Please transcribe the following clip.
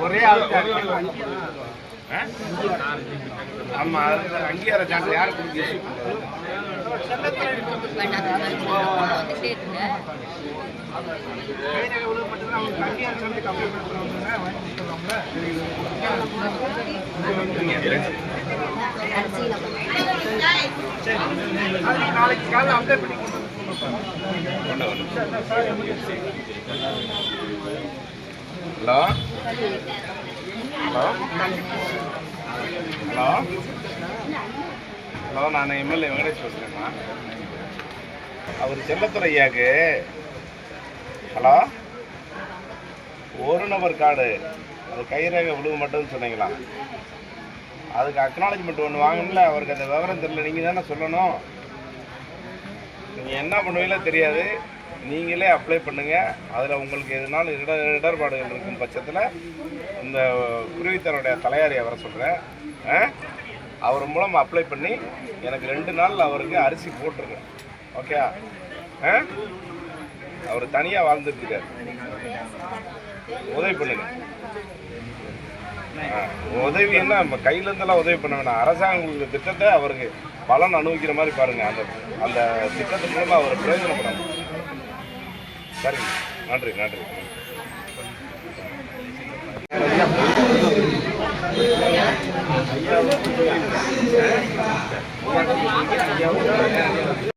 ஒரே ஆளுக்கு ஆமா அது அங்கீகார சான்ஸ் யார் இருக்கு நாளைக்கு காலையில் அப்டேட் பண்ணி ஹலோ ஹலோ ஹலோ ஹலோ நான் எம்எல்ஏ வெங்கடேஷ் பேசுகிறேம்மா அவர் செல்லத்துறை ஐயாக்கு ஹலோ? ஒரு நபர் கார்டு. அது கைரேகை விழுவ மட்டும்னு சொன்னீங்களா? அதுக்கு அக்னாலஜ்மெண்ட் ஒன்று வாங்கணும்ல அவருக்கு அந்த விவரம் தெரியல நீங்கள் தானே சொல்லணும். நீங்கள் என்ன பண்ணுவீங்களோ தெரியாது. நீங்களே அப்ளை பண்ணுங்கள் அதில் உங்களுக்கு எதுனாலும் இட இடர்பாடுகள் இருக்கும் பட்சத்தில் இந்த குருவித்தருடைய தலையாரியை வர சொல்கிறேன் அவர் மூலம் அப்ளை பண்ணி எனக்கு ரெண்டு நாள் அவருக்கு அரிசி போட்டுருங்க. ஓகே ஆ? அவர் தனியாக வாழ்ந்துட்டு உதவி பண்ணுங்க. உதவி என்ன? நம்ம கையிலேருந்தெல்லாம் உதவி பண்ண வேணாம். அரசாங்கம் திட்டத்தை அவருக்கு பலன் அனுபவிக்கிற மாதிரி பாருங்க. அந்த அந்த திட்டத்தின் மூலமா அவர் பிரயோஜனப்படணும் சரிங்க. நன்றி நன்றி.